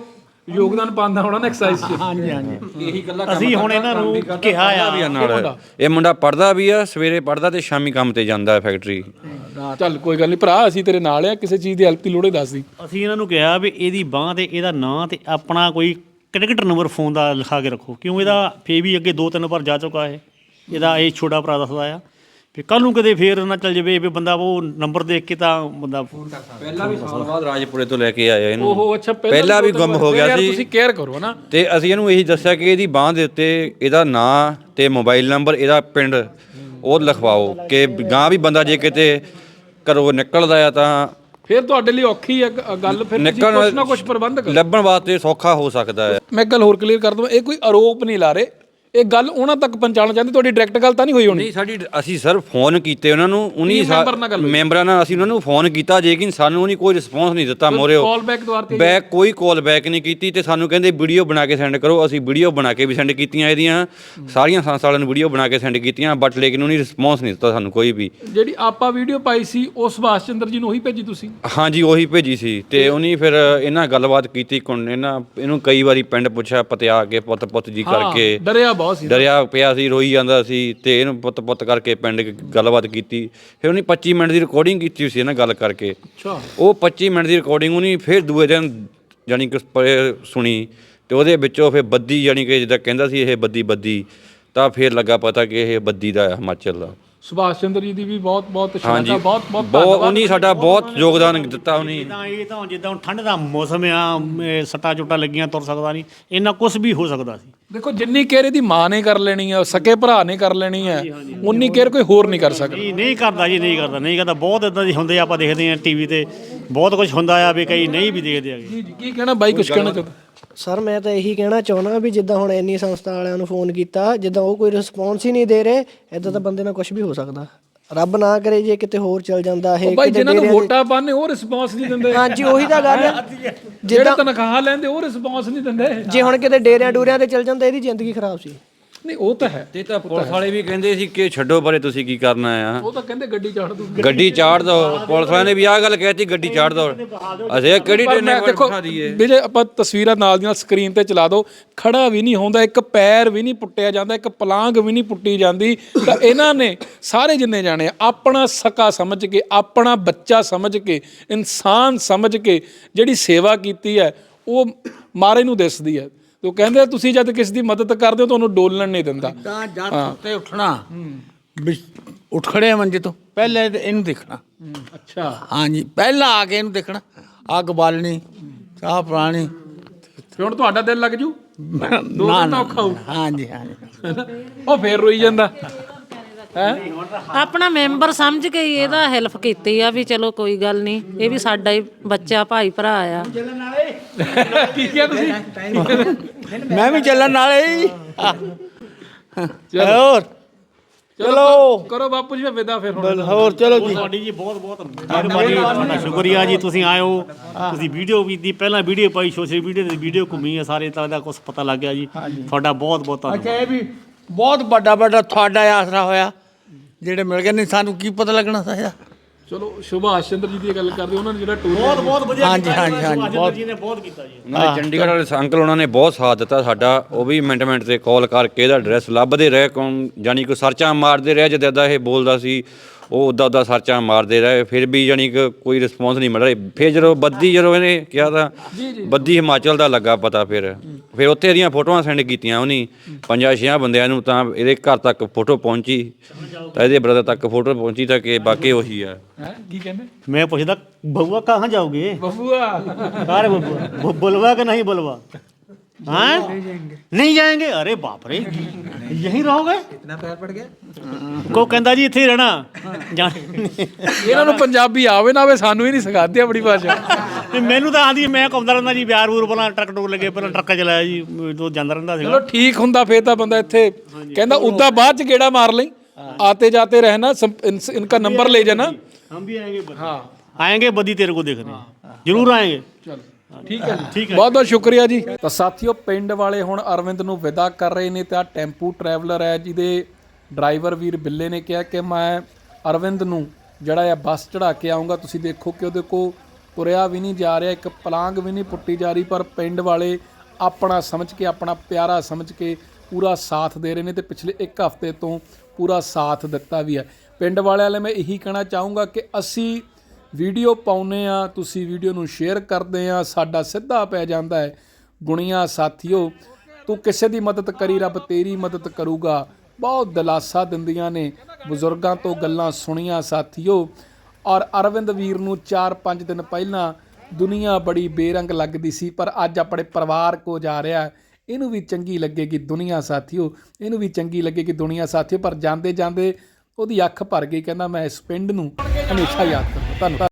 S1: ਯੋਗਦਾਨ ਪਾਉਂਦਾ ਹੋਣਾ ਨਾ ਐਕਸਰਸਾਈਜ਼ 'ਚ।
S5: ਹਾਂਜੀ ਹਾਂਜੀ।
S4: ਅਸੀਂ ਹੁਣ ਇਹਨਾਂ ਨੂੰ ਕਿਹਾ
S2: ਵੀ
S4: ਆ।
S2: ਆ ਨਾਲ ਇਹ ਮੁੰਡਾ ਪੜਦਾ ਵੀ ਆ ਸਵੇਰੇ ਪੜਦਾ ਤੇ ਸ਼ਾਮੀ ਕੰਮ ਤੇ ਜਾਂਦਾ ਫੈਕਟਰੀ
S1: ਚੱਲ ਕੋਈ ਗੱਲ ਨਹੀਂ ਭਰਾ ਅਸੀਂ ਤੇਰੇ ਨਾਲ ਆ ਕਿਸੇ ਚੀਜ਼ ਦੀ ਹੈਲਪ ਦੀ ਲੋੜ ਹੈ ਦੱਸ ਦੀ।
S4: ਅਸੀਂ ਇਹਨਾਂ ਨੂੰ ਕਿਹਾ ਵੀ ਇਹਦੀ ਬਾਹ ਤੇ ਇਹਦਾ ਨਾਂ ਤੇ ਆਪਣਾ ਕੋਈ ਕ੍ਰਿਕਟ ਨੰਬਰ ਫੋਨ ਦਾ ਲਿਖਾ ਕੇ ਰੱਖੋ। ਕਿਉਂ ਇਹਦਾ ਫੇ ਵੀ ਅੱਗੇ ਦੋ ਤਿੰਨ ਵਾਰ ਜਾ ਚੁੱਕਾ ਹੈ ਇਹਦਾ ਇਹ ਛੋਟਾ ਭਰਾ ਦੱਸਦਾ ਆ। ਵੀ ਕੱਲ ਨੂੰ ਕਦੇ ਫੇਰ ਨਾ ਚੱਲ ਜਾਵੇ ਵੀ ਬੰਦਾ ਉਹ ਨੰਬਰ ਦੇਖ ਕੇ ਤਾਂ ਬੰਦਾ ਫੋਨ ਕਰਦਾ
S2: ਪਹਿਲਾਂ ਵੀ ਸਾਲ ਬਾਅਦ ਰਾਜਪੁਰੇ ਤੋਂ ਲੈ ਕੇ ਆਇਆ ਇਹਨੂੰ।
S1: ਓਹੋ ਅੱਛਾ
S2: ਪਹਿਲਾਂ ਵੀ ਗੁੰਮ ਹੋ ਗਿਆ ਸੀ।
S1: ਤੁਸੀਂ ਕੇਅਰ ਕਰੋ ਨਾ।
S2: ਤੇ ਅਸੀਂ ਇਹਨੂੰ ਇਹੀ ਦੱਸਿਆ ਕਿ ਇਹਦੀ ਬਾਹ ਦੇ ਉੱਤੇ ਇਹਦਾ ਨਾਂ ਤੇ ਮੋਬਾਈਲ ਨੰਬਰ ਇਹਦਾ ਪਿੰਡ ਉਹ ਲਿਖਵਾਓ ਕਿ ਗਾਂ ਵੀ ਬੰਦਾ ਜੇ ਕਿਤੇ ਘਰੋਂ ਨਿਕਲਦਾ ਆ ਤਾਂ
S1: ਫਿਰ ਤੁਹਾਡੇ ਲਈ ਔਖੀ ਹੈ ਗੱਲ ਫਿਰ ਤੁਸੀਂ ਨਾ ਕੁਛ ਪ੍ਰਬੰਧ ਕਰੋ।
S2: ਲੱਭਣ ਵਾਸਤੇ ਸੌਖਾ ਹੋ ਸਕਦਾ ਹੈ
S1: ਮੈਂ ਇੱਕ ਗੱਲ ਹੋਰ ਕਲੀਅਰ ਕਰ ਦਵਾਂ ਇਹ ਕੋਈ ਆਰੋਪ ਨਹੀਂ ਲਾ ਰਹੇ। ਇਹ ਗੱਲ ਉਹਨਾਂ ਤੱਕ ਪਹੁੰਚਾਉਣਾ ਚਾਹੁੰਦੇ ਤੁਹਾਡੀ ਡਾਇਰੈਕਟ ਗੱਲ ਤਾਂ ਨਹੀਂ ਹੋਈ ਹੋਣੀ।
S2: ਨਹੀਂ ਸਾਡੀ ਅਸੀਂ ਸਰ ਫੋਨ ਕੀਤੇ ਉਹਨਾਂ ਨੂੰ ਉਨੀ
S1: ਮੈਂਬਰ ਨਾਲ
S2: ਅਸੀਂ ਉਹਨਾਂ ਨੂੰ ਫੋਨ ਕੀਤਾ ਲੇਕਿਨ ਸਾਨੂੰ ਉਹਨੇ ਕੋਈ ਰਿਸਪੌਂਸ ਨਹੀਂ ਦਿੱਤਾ ਮੋਰੇ
S1: ਕਾਲ ਬੈਕ ਦੁਆਰ
S2: ਬੈਕ ਕੋਈ ਕਾਲ ਬੈਕ ਨਹੀਂ ਕੀਤੀ ਤੇ ਸਾਨੂੰ ਕਹਿੰਦੇ ਵੀਡੀਓ ਬਣਾ ਕੇ ਸੈਂਡ ਕਰੋ ਅਸੀਂ ਵੀਡੀਓ ਬਣਾ ਕੇ ਵੀ ਸੈਂਡ ਕੀਤੀਆਂ ਇਹਦੀਆਂ। ਸਾਰੀਆਂ ਸੰਸਥਾ ਵਾਲਿਆਂ ਨੂੰ ਵੀਡੀਓ ਬਣਾ ਕੇ ਸੈਂਡ ਕੀਤੀਆਂ ਬਟ ਲੇਕਿਨ ਉਹਨੇ ਰਿਸਪੌਂਸ ਨਹੀਂ ਦਿੱਤਾ ਸਾਨੂੰ ਕੋਈ ਵੀ।
S1: ਜਿਹੜੀ ਆਪਾਂ ਵੀਡੀਓ ਪਾਈ ਸੀ ਉਹ ਸੁਭਾਸ਼ ਚੰਦਰ ਜੀ ਨੂੰ ਉਹੀ ਭੇਜੀ ਤੁਸੀਂ?
S2: ਹਾਂਜੀ ਉਹੀ ਭੇਜੀ ਸੀ ਤੇ ਉਹਨੇ ਫਿਰ ਇਹਨਾਂ ਗੱਲਬਾਤ ਕੀਤੀ ਇਹਨਾਂ ਇਹਨੂੰ ਕਈ ਵਾਰੀ ਪਿੰਡ ਪੁੱਛਿਆ ਪਤਿਆ ਕੇ ਪੁੱਤ ਪੁੱਤ ਜੀ ਕਰਕੇ।
S1: ਡਰਿਆ ਬਹੁਤ ਸੀ
S2: ਡਰਿਆ ਪਿਆ ਸੀ ਰੋਈ ਜਾਂਦਾ ਸੀ ਤੇ ਇਹਨੂੰ ਪੁੱਤ ਪੁੱਤ ਕਰਕੇ ਪਿੰਡ ਗ- ਗੱਲਬਾਤ ਕੀਤੀ। ਫਿਰ ਉਹਨੇ 25 ਮਿੰਟ ਦੀ ਰਿਕਾਰਡਿੰਗ ਕੀਤੀ ਸੀ ਇਹਨਾਂ ਗੱਲ ਕਰਕੇ।
S1: ਅੱਛਾ।
S2: ਉਹ 25 ਮਿੰਟ ਦੀ ਰਿਕਾਰਡਿੰਗ ਉਹਨੇ ਫਿਰ ਦੂਏ ਦਿਨ ਜਾਨੀ ਕਿ ਸੁਣੀ। ਤੇ ਉਹਦੇ ਵਿੱਚੋਂ ਫਿਰ ਬੱਦੀ ਜਾਨੀ ਕਿ ਜਿੱਦਾਂ ਕਹਿੰਦਾ ਸੀ ਇਹ ਬੱਦੀ ਬੱਦੀ ਤਾਂ ਫਿਰ ਲੱਗਾ ਪਤਾ ਕਿ ਇਹ ਬੱਦੀ ਦਾ ਹੈ ਹਿਮਾਚਲ ਦਾ
S1: ਸੁਭਾਸ਼ ਚੰਦਰ ਜੀ ਦੀ ਵੀ ਬਹੁਤ ਬਹੁਤ
S2: ਹਾਂਜੀ।
S1: ਸ਼ਲਾਘਾ ਬਹੁਤ ਬਹੁਤ
S2: ਬਹੁਤ
S1: ਧੰਨਵਾਦ
S2: ਉਹਨੇ ਸਾਡਾ ਬਹੁਤ ਯੋਗਦਾਨ ਦਿੱਤਾ ਉਹਨੇ।
S4: ਜਿੱਦਾਂ ਇਹ ਤਾਂ ਜਿੱਦਾਂ ਹੁਣ ਠੰਡ ਦਾ ਮੌਸਮ ਆ ਸੱਟਾਂ ਚੋਟਾਂ ਲੱਗੀਆਂ ਤੁਰ ਸਕਦਾ ਨਹੀਂ। ਇੰਨਾ ਕੁਝ ਵੀ ਹੋ ਸਕਦਾ ਸੀ।
S1: ਦੇਖੋ ਜਿੰਨੀ ਕੇਅਰ ਇਹਦੀ ਮਾਂ ਨੇ ਕਰ ਲੈਣੀ ਹੈ ਸਕੇ ਭਰਾ ਨੇ ਕਰ ਲੈਣੀ ਹੈ ਉਨੀ ਕੇਅਰ ਕੋਈ ਹੋਰ ਨਹੀਂ ਕਰ ਸਕਦਾ।
S4: ਨਹੀਂ ਨਹੀਂ ਕਰਦਾ ਜੀ ਨਹੀਂ ਕਰਦਾ ਨਹੀਂ ਕਰਦਾ। ਬਹੁਤ ਇਦਾਂ ਦੇ ਹੁੰਦੇ ਆ, ਆਪਾਂ ਦੇਖਦੇ ਆ ਟੀਵੀ ਤੇ। ਬਹੁਤ ਕੁਝ ਹੁੰਦਾ ਆ ਵੀ ਕਈ ਨਹੀਂ ਵੀ ਦੇਖਦੇ ਹੈਗੇ।
S1: ਜੀ ਜੀ ਕੀ ਕਹਿਣਾ ਬਾਈ ਕੁਝ ਕਹਿਣਾ ਚਾਹੁੰਦਾ
S7: ਸਰ ਮੈਂ ਤਾਂ ਇਹੀ ਕਹਿਣਾ ਚਾਹੁੰਦਾ ਵੀ ਜਿੱਦਾਂ ਹੁਣ ਇੰਨੀ ਸੰਸਥਾ ਵਾਲਿਆਂ ਨੂੰ ਫੋਨ ਕੀਤਾ ਜਿੱਦਾਂ ਉਹ ਕੋਈ ਰਿਸਪੌਂਸ ਹੀ ਨਹੀਂ ਦੇ ਰਹੇ ਇਦਾਂ ਤਾਂ ਬੰਦੇ ਨਾਲ ਕੁਝ ਵੀ ਹੋ ਸਕਦਾ। ਰੱਬ ਨਾ ਕਰੇ ਜੇ ਕਿਤੇ ਹੋਰ ਚਲ ਜਾਂਦਾ ਇਹ
S1: ਬਾਈ ਜਿਨ੍ਹਾਂ ਨੂੰ ਵੋਟਾਂ ਪਾਣੇ ਉਹ ਰਿਸਪੌਂਸ ਨਹੀਂ ਦਿੰਦੇ।
S7: ਹਾਂਜੀ ਉਹੀ ਤਾਂ ਗੱਲ ਹੈ
S1: ਜਿਹੜੇ ਤਨਖਾਹ ਲੈਂਦੇ ਉਹ ਰਿਸਪੌਂਸ ਨਹੀਂ ਦਿੰਦੇ।
S7: ਜੇ ਹੁਣ ਕਿਤੇ ਡੇਰਿਆਂ ਡੂਰਿਆਂ ਤੇ ਚਲ ਜਾਂਦਾ ਇਹਦੀ ਜ਼ਿੰਦਗੀ ਖਰਾਬ ਸੀ।
S1: ਨਹੀਂ ਉਹ ਤਾਂ ਹੈ।
S2: ਤੇ ਤਾਂ ਪੁਲਿਸ ਵਾਲੇ ਵੀ ਕਹਿੰਦੇ ਸੀ ਕਿ ਛੱਡੋ ਪਰੇ ਤੁਸੀਂ ਕੀ ਕਰਨਾ ਆ।
S1: ਉਹ ਤਾਂ ਕਹਿੰਦੇ ਗੱਡੀ ਚਾੜ ਦੂ।
S2: ਗੱਡੀ ਚਾੜ ਦੋ। ਪੁਲਿਸ ਵਾਲਿਆਂ ਨੇ ਵੀ ਆਹ ਗੱਲ ਕਹਿਤੀ ਗੱਡੀ ਚਾੜ ਦੋ। ਅਸੀਂ ਕਿਹੜੀ ਟ੍ਰੇਨ ਕੋਲ
S1: ਦੇਖੋ
S2: ਬਿਠਾ ਦਈਏ?
S1: ਵੀ ਜੇ ਆਪਾਂ ਤਸਵੀਰਾਂ ਨਾਲ ਦੀ ਨਾਲ ਸਕਰੀਨ ਤੇ ਚਲਾ ਦਿਓ ਖੜਾ ਵੀ ਨਹੀਂ ਹੁੰਦਾ ਇੱਕ ਪੈਰ ਵੀ ਨਹੀਂ ਪੁੱਟਿਆ ਜਾਂਦਾ ਇੱਕ ਪਲਾਂਗ ਵੀ ਨਹੀਂ ਪੁੱਟੀ ਜਾਂਦੀ। ਤਾਂ ਇਹਨਾਂ ਨੇ ਸਾਰੇ ਜਿੰਨੇ ਜਾਣੇ ਆਪਣਾ ਸਕਾ ਸਮਝ ਕੇ ਆਪਣਾ ਬੱਚਾ ਸਮਝ ਕੇ ਇਨਸਾਨ ਸਮਝ ਕੇ ਜਿਹੜੀ ਸੇਵਾ ਕੀਤੀ ਹੈ ਉਹ ਮਾਰੇ ਨੂੰ ਦਿਸਦੀ ਹੈ। ਤੇ ਕਹਿੰਦੇ ਤੁਸੀਂ ਜਦ ਕਿਸੇ ਦੀ ਮਦਦ ਕਰਦੇ ਹੋ ਤੁਹਾਨੂੰ ਡੋਲਣ ਨਹੀਂ ਦਿੰਦਾ।
S5: ਤਾਂ ਜਦ ਸੁੱਤੇ ਉੱਠਣਾ। ਵੀ ਉੱਠ ਮੰਜੇ ਤੋਂ ਪਹਿਲੇ ਤੇ ਇਹਨੂੰ ਦੇਖਣਾ।
S1: ਅੱਛਾ।
S5: ਹਾਂਜੀ ਪਹਿਲਾਂ ਆ ਕੇ ਇਹਨੂੰ ਦੇਖਣਾ। ਅੱਗ ਬਾਲਣੀ ਚਾਹ ਪਾਣੀ
S1: ਫਿਰ ਹੁਣ ਤੁਹਾਡਾ ਦਿਲ ਲੱਗ ਜੂ?
S5: ਨਾ
S1: ਦਿਨ
S5: ਨਾ।
S1: ਔਖਾ ਹੋਊ।
S5: ਹਾਂਜੀ ਹਾਂਜੀ।
S1: ਉਹ ਫੇਰ ਰੋਈ ਜਾਂਦਾ। ਹੈ?
S6: ਆਪਣਾ ਮੈਂਬਰ ਸਮਝ ਕੇ ਹੀ ਇਹਦਾ ਹੈਲਪ ਕੀਤੀ ਆ ਵੀ ਚਲੋ ਕੋਈ ਗੱਲ ਨਹੀਂ ਇਹ ਵੀ ਸਾਡਾ ਹੀ ਬੱਚਾ ਭਾਈ ਭਰਾ ਆ।
S1: ਕੀ ਕਿਹਾ ਤੁਸੀਂ?
S5: ਮੈਂ ਵੀ ਚੱਲਣ ਨਾਲੇ ਹੀ। ਹੋਰ। ਚਲੋ
S1: ਕਰੋ ਬਾਪੂ ਜੀ ਮੈਂ ਵਿਦਾ ਫਿਰ ਹੁਣ।
S5: ਹੋਰ ਚਲੋ ਜੀ।
S4: ਤੁਹਾਡੀ ਜੀ ਬਹੁਤ ਬਹੁਤ ਮਿਹਰਬਾਨੀ ਤੁਹਾਡਾ ਸ਼ੁਕਰੀਆ ਜੀ ਤੁਸੀਂ ਆਏ ਹੋ ਤੁਸੀਂ ਵੀਡੀਓ ਵੀ ਦੀ ਪਹਿਲਾਂ ਵੀਡੀਓ ਪਾਈ ਸੋਸ਼ਲ ਮੀਡੀਆ ਤੇ ਵੀਡੀਓ ਘੁੰਮੀ ਹੈ ਸਾਰੇ ਤਰ੍ਹਾਂ ਦਾ ਕੁਝ ਪਤਾ ਲੱਗ ਗਿਆ ਜੀ। ਤੁਹਾਡਾ ਬਹੁਤ ਬਹੁਤ ਧੰਨਵਾਦ।
S5: ਅੱਛਾ ਇਹ ਵੀ ਬਹੁਤ ਵੱਡਾ ਵੱਡਾ ਤੁਹਾਡਾ ਆਸਰਾ ਹੋਇਆ। ਜਿਹੜੇ ਮਿਲ ਗਏ ਨਹੀਂ ਸਾਨੂੰ ਕੀ ਪਤਾ ਲੱਗਣਾ ਸਾਇਆ
S1: ਚਲੋ ਸੁਭਾਸ਼ ਚੰਦਰ ਜੀ ਦੀ ਗੱਲ ਕਰਦੇ ਉਹਨਾਂ ਨੇ ਜਿਹੜਾ ਟੂਰ
S4: ਬਹੁਤ ਬਹੁਤ ਵਧੀਆ
S5: ਹਾਂਜੀ,
S4: ਕੀਤਾ
S5: ਹਾਂਜੀ, ਹਾਂਜੀ,
S4: ਸੁਭਾਸ਼
S5: ਬਹੁਤ।
S4: ਜੀ ਨੇ ਬਹੁਤ ਕੀਤਾ ਜੀ
S2: ਉਹਨਾਂ ਨੇ ਚੰਡੀਗੜ੍ਹ ਵਾਲੇ ਅੰਕਲ ਉਹਨਾਂ ਨੇ ਬਹੁਤ ਸਾਥ ਦਿੱਤਾ ਸਾਡਾ ਉਹ ਵੀ ਮਿੰਟ ਮਿੰਟ ਤੇ ਕਾਲ ਕਰਕੇ ਇਹਦਾ ਐਡਰੈਸ ਲੱਭਦੇ ਰਹੇ ਕੌਣ ਜਾਨੀ ਕੋਈ ਸਰਚਾਂ ਮਾਰਦੇ ਰਹੇ ਜਿੱਦਾਂ ਦਾ ਇਹ ਬੋਲਦਾ ਸੀ ਉਹ ਉਦਾਂ ਉਦਾਂ ਸਰਚਾਂ ਮਾਰਦੇ ਰਹੇ ਫਿਰ ਵੀ ਜਾਨੀ ਕਿ ਕੋਈ ਰਿਸਪੌਂਸ ਨਹੀਂ ਮਿਲ ਰਿਹਾ ਫਿਰ ਜਦੋਂ ਬੱਦੀ ਜਦੋਂ ਇਹਨੇ ਕਿਹਾ ਤਾਂ ਬੱਦੀ ਹਿਮਾਚਲ ਦਾ ਲੱਗਾ ਪਤਾ ਫਿਰ ਫਿਰ ਉੱਥੇ ਇਹਦੀਆਂ ਫੋਟੋਆਂ ਸੈਂਡ ਕੀਤੀਆਂ ਉਹਨੀ ਪੰਜਾਂ ਛੇਆਂ ਬੰਦਿਆਂ ਨੂੰ ਤਾਂ ਇਹਦੇ ਘਰ ਤੱਕ ਫੋਟੋ ਪਹੁੰਚੀ ਤਾਂ ਇਹਦੇ ਬ੍ਰਦਰ ਤੱਕ ਫੋਟੋ ਪਹੁੰਚੀ ਤਾਂ ਕਿ ਬਾਕੀ ਉਹੀ ਆ
S1: ਹੈ ਕੀ ਕਹਿੰਦੇ
S4: मैं पूछता बउआ कहाँ जाओगे
S1: ਬਬੂਆ
S4: अरे बबुआ वो बुलवा के नहीं बुलवा हाँ नहीं जाएंगे अरे बाप रे यहीं रहोगे इतना पैर पड़ गया को कहता जी इथे ही रहना जान
S1: ਇਹਨਾਂ ਨੂੰ ਪੰਜਾਬੀ ਆਵੇ ਨਾ ਆਵੇ ਸਾਨੂੰ ਹੀ ਨਹੀਂ ਸਿਖਾਉਂਦੇ ਆਪਣੀ ਭਾਸ਼ਾ
S4: ਤੇ ਮੈਨੂੰ ਤਾਂ ਆਂਦੀ ਮੈਂ ਘੁੰਮਦਾ ਰਹਿੰਦਾ ਜੀ ਬਿਆਰ ਬੂਰ ਪਹਿਲਾਂ ਟਰੱਕ ਟੂਰ ਲੱਗੇ ਪਹਿਲਾਂ ਟਰੱਕ ਚਲਾਇਆ ਜੀ ਤੋਂ ਜਾਂਦਾ ਰਹਿੰਦਾ
S1: ਚਲੋ
S4: ਸੀਗਾ
S1: ਠੀਕ ਹੁੰਦਾ ਫੇਰ ਤਾਂ ਬੰਦਾ ਇੱਥੇ ਕਹਿੰਦਾ ਉਦਾਂ ਬਾਅਦ ਚ ਗੇੜਾ ਮਾਰ ਲਈ ਆਤੇ ਜਾਤੇ ਰਹਿਣਾ सम- इन- इनका नंबर ले जाना
S4: हम भी आएंगे हाँ आएंगे बदी तेरे को देखने जरूर आएंगे
S1: ਠੀਕ ਹੈ ਜੀ, ਠੀਕ ਹੈ ਬਹੁਤ ਬਹੁਤ ਸ਼ੁਕਰੀਆ ਜੀ। ਤਾਂ ਸਾਥੀਓ, ਪਿੰਡ ਵਾਲੇ ਹੁਣ ਅਰਵਿੰਦ ਨੂੰ ਵਿਦਾ ਕਰ ਰਹੇ ਨੇ, ਤੇ ਆ ਟੈਂਪੂ ਟਰੈਵਲਰ ਹੈ, ਜਿਹਦੇ ਡਰਾਈਵਰ ਵੀਰ ਬਿੱਲੇ ਨੇ ਕਿਹਾ ਕਿ ਮੈਂ ਅਰਵਿੰਦ ਨੂੰ ਜਿਹੜਾ ਆ ਬੱਸ ਚੜਾ ਕੇ ਆਉਂਗਾ ਤੁਸੀਂ ਦੇਖੋ ਕਿ ਉਹਦੇ ਕੋ ਤੁਰਿਆ ਵੀ ਨਹੀਂ ਜਾ ਰਿਹਾ, ਇੱਕ ਪਲਾਂਗ ਵੀ ਨਹੀਂ ਪੁੱਟੀ ਜਾ ਰਹੀ, ਪਰ ਪਿੰਡ ਵਾਲੇ ਆਪਣਾ ਸਮਝ ਕੇ, ਆਪਣਾ ਪਿਆਰਾ ਸਮਝ ਕੇ ਪੂਰਾ ਸਾਥ ਦੇ ਰਹੇ ਨੇ, ਤੇ ਪਿਛਲੇ ਇੱਕ ਹਫ਼ਤੇ ਤੋਂ ਪੂਰਾ ਸਾਥ ਦਿੱਤਾ ਵੀ ਹੈ। ਪਿੰਡ ਵਾਲਿਆਂ ਲਈ ਮੈਂ ਇਹੀ ਕਹਿਣਾ ਚਾਹੂੰਗਾ ਕਿ ਅਸੀਂ ਵੀਡੀਓ ਪਾਉਨੇ ਆ, ਤੁਸੀਂ ਵੀਡੀਓ ਨੂੰ ਸ਼ੇਅਰ ਕਰਦੇ ਆ, ਸਾਡਾ ਸਿੱਧਾ ਪੈ ਜਾਂਦਾ ਹੈ। ਗੁਣੀਆਂ ਸਾਥੀਓ, ਤੂੰ ਕਿਸੇ ਦੀ ਮਦਦ ਕਰੀ, ਰੱਬ ਤੇਰੀ ਮਦਦ ਕਰੂਗਾ। ਬਹੁਤ ਦਿਲਾਸਾ ਦਿੰਦੀਆਂ ਨੇ ਬਜ਼ੁਰਗਾਂ ਤੋਂ ਗੱਲਾਂ ਸੁਣੀਆਂ ਸਾਥੀਓ। ਔਰ ਅਰਵਿੰਦ ਵੀਰ ਨੂੰ 4-5 ਦਿਨ ਪਹਿਲਾਂ ਦੁਨੀਆ ਬੜੀ ਬੇਰੰਗ ਲੱਗਦੀ ਸੀ, ਪਰ ਅੱਜ ਆਪਣੇ ਪਰਿਵਾਰ ਕੋ ਜਾ ਰਿਹਾ ਇਹਨੂੰ ਵੀ ਚੰਗੀ ਲੱਗੇਗੀ ਦੁਨੀਆ ਸਾਥੀਓ, ਇਹਨੂੰ ਵੀ ਚੰਗੀ ਲੱਗੇਗੀ ਦੁਨੀਆ ਸਾਥੀਓ, ਪਰ ਜਾਂਦੇ ਜਾਂਦੇ ਉਹਦੀ ਅੱਖ ਭਰ ਗਈ, ਕਹਿੰਦਾ ਮੈਂ ਇਸ ਪਿੰਡ ਨੂੰ ਹਮੇਸ਼ਾ ਯਾਦ ਕਰਾਂਗਾ ਧੰਨਵਾਦ।